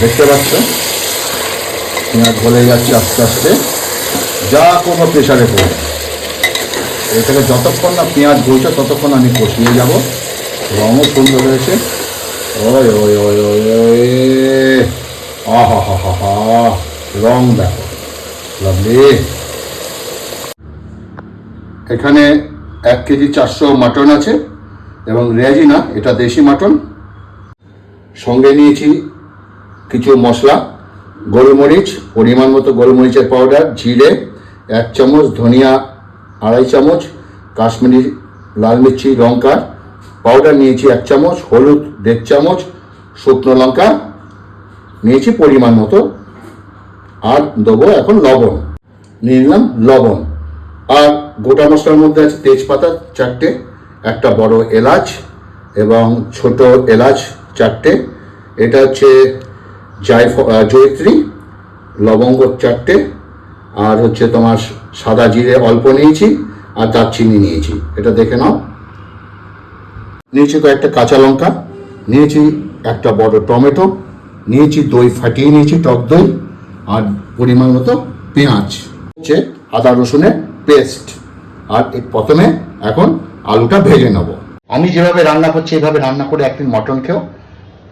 দেখতে পাচ্ছ? পেঁয়াজ গলে যাচ্ছে আস্তে আস্তে। যা কোনো প্রেশারে পড়ে এটাকে যতক্ষণ না পেঁয়াজ গলছে, ততক্ষণ আমি কষিয়ে যাব। রঙও সুন্দর হয়েছে। ওই ওই ওই ওই ওই। রং দেখো। লাভলি। এখানে এক কেজি চারশো মাটন আছে, এবং রেজিনা, এটা দেশি মাটন। সঙ্গে নিয়েছি কিছু মশলা, গোলমরিচ, পরিমাণ মতো গোলমরিচের পাউডার জিরে, এক চামচ ধনিয়া, আড়াই চামচ কাশ্মীরি লাল মির্চি লঙ্কা পাউডার নিয়েছি এক চামচ, হলুদ দেড় চামচ, শুকনো লঙ্কা নিয়েছি পরিমাণ মতো, আর দেবো এখন লবণ। নিয়ে নিলাম লবণ। আর গোটা মশলার মধ্যে আছে তেজপাতা চারটে, একটা বড় এলাচ এবং ছোট এলাচ চারটে। এটা হচ্ছে জায়ফ জয়িত্রী, লবঙ্গ চারটে, আর হচ্ছে তোমার সাদা জিরে অল্প নিয়েছি, আর দারচিনি নিয়েছি। এটা দেখে নাও। নিয়েছি কয়েকটা কাঁচা লঙ্কা, নিয়েছি একটা বড় টমেটো, নিয়েছি দই ফাটিয়ে নিয়েছি, টক দই, আর পরিমাণ মতো পেঁয়াজ। হচ্ছে আদা রসুনের পেস্ট। আর প্রথমে এখন আলুটা ভেজে নেব। আমি যেভাবে রান্না করছি, এভাবে রান্না করে একদিন মটন খেও।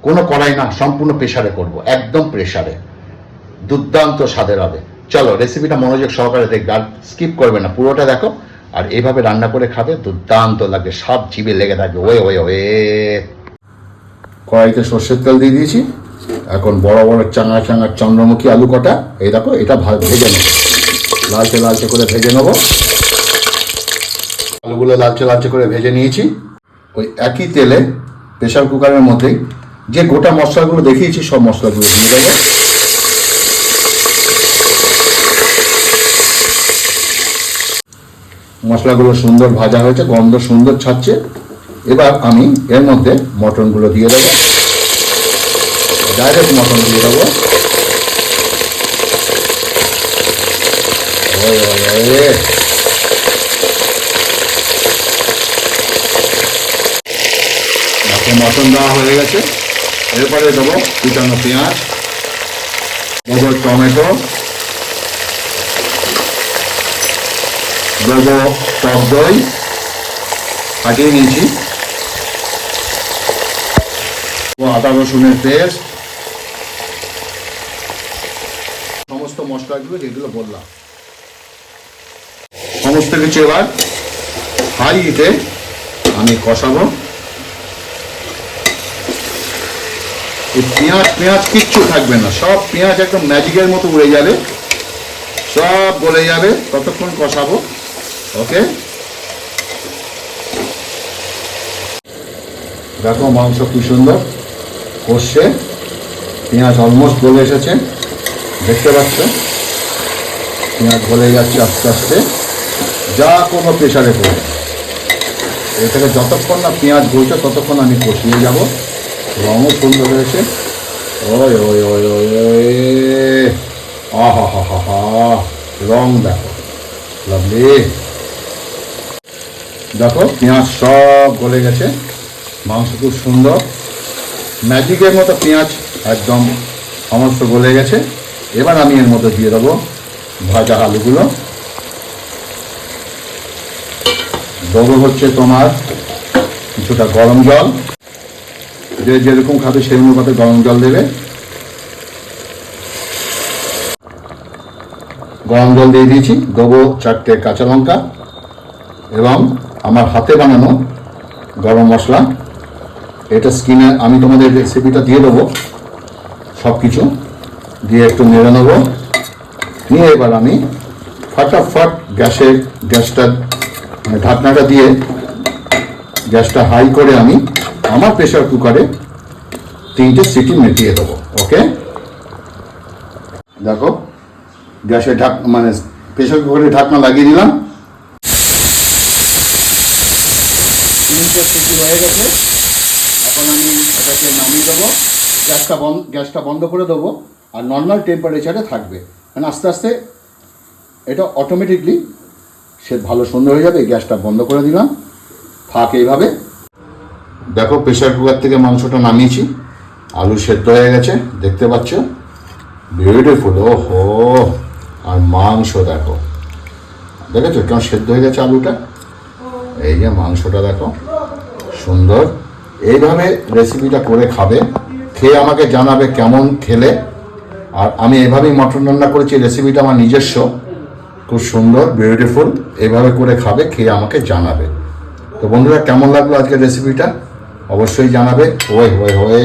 কোনো কড়াই না, সম্পূর্ণ প্রেশারে করব, একদম প্রেশারে দুর্দান্ত স্বাদের হবে। চলো রেসিপিটা মনোযোগ সহকারে দেখবে, আর স্কিপ করবে না, পুরোটা দেখো। আর এইভাবে রান্না করে খাবে, দুর্দান্ত লাগবে, সব জিভে লেগে থাকবে। ওয়ে ওয়ে ওয়ে। কড়াইতে সর্ষের তেল দিয়ে দিয়েছি। এখন বড় বড় চাঙা চাঙা চন্দ্রমুখী আলু কটা, এই দেখো, এটা ভেজে নেব। লালচে লালচে করে ভেজে নেব। আলুগুলো লালচে লালচে করে ভেজে নিয়েছি। ওই একই তেলে প্রেশার কুকারের মধ্যেই যে গোটা মশলাগুলো দেখিয়েছি, সব মশলাগুলো মশলাগুলো সুন্দর ভাজা হয়েছে, গন্ধ সুন্দর ছাড়ছে। এবার আমি এর মধ্যে মটনগুলো দিয়ে দেবো। ডাইরেক্ট মটন দিয়ে দেবো। মটন দেওয়া হয়ে গেছে। এরপরে দেবো কুচানো পেঁয়াজ, দেবো টমেটো, দেবো টক দই, ফাটিয়ে নিয়েছি। আদা রসুনের পেস্ট। সমস্ত মশলাগুলো যেগুলো বললাম। সমস্ত কিছু এবার হাই আমি কষাবো। পেঁয়াজ পেঁয়াজ কিচ্ছু থাকবে না। সব পেঁয়াজ একদম ম্যাজিকের মতো উড়ে যাবে। সব গলে যাবে। ততক্ষণ কষাবো। ওকে? দেখো মাংস কি সুন্দর কষছে। পেঁয়াজ অলমোস্ট গলে এসেছে। দেখতে পাচ্ছ? পেঁয়াজ গলে যাচ্ছে আস্তে আস্তে। যা কোনো প্রেশারে পড়ে এটাকে যতক্ষণ না পেঁয়াজ গলছে, ততক্ষণ আমি কষিয়ে যাব। রঙও সুন্দর হয়েছে। ওই ওই ওই ওই আহা রং দেখো। লাভলি দেখো, পেঁয়াজ সব গলে গেছে। মাংস খুব সুন্দর। ম্যাজিকের মতো পেঁয়াজ একদম সমস্ত গলে গেছে। এবার আমি এর মধ্যে দিয়ে দেবো ভাজা আলুগুলো। দেবো হচ্ছে তোমার কিছুটা গরম জল। যে যেরকম খাবে সেই অনুপাতে গরম জল দেবে। গরম জল দিয়ে দিয়েছি দেবো চারটে কাঁচা লঙ্কা এবং আমার হাতে বানানো গরম মশলা। এটা স্কিনে আমি তোমাদের রেসিপিটা দিয়ে দেবো সব কিছু দিয়ে একটু নেড়ে নেব। নিয়ে এবার আমি ফটাফট গ্যাসের, গ্যাসটা মানে ঢাকনাটা দিয়ে গ্যাসটা হাই করে আমি আমার প্রেশার কুকারে তিনটে সিটি মেটিয়ে দেবো ওকে দেখো, গ্যাসের ঢাক মানে প্রেশার কুকারে ঢাকনা লাগিয়ে দিলাম তিনটে সিটি হয়ে গেছে এখন আমি এটাকে নামিয়ে দেবো গ্যাসটা বন্ধ গ্যাসটা বন্ধ করে দেবো, আর নর্মাল টেম্পারেচারে থাকবে। মানে আস্তে আস্তে এটা অটোমেটিকলি সে ভালো সুন্দর হয়ে যাবে, গ্যাসটা বন্ধ করে দিলাম। থাক এইভাবে। দেখো, প্রেশার কুকার থেকে মাংসটা নামিয়েছি। আলু সেদ্ধ হয়ে গেছে, দেখতে পাচ্ছ? বিউটিফুল ও হো আর মাংস দেখো। দেখেছ কেমন সেদ্ধ হয়ে গেছে আলুটা? এই যে মাংসটা দেখো, সুন্দর। এইভাবে রেসিপিটা করে খাবে। খেয়ে আমাকে জানাবে কেমন খেলে। আর আমি এভাবেই মটন রান্না করেছি রেসিপিটা আমার নিজস্ব। খুব সুন্দর বিউটিফুল এভাবে করে খাবে, খেয়ে আমাকে জানাবে। তো বন্ধুরা, কেমন লাগল আজকের রেসিপিটা অবশ্যই জানাবে। ওয়ে ওয়ে হয়ে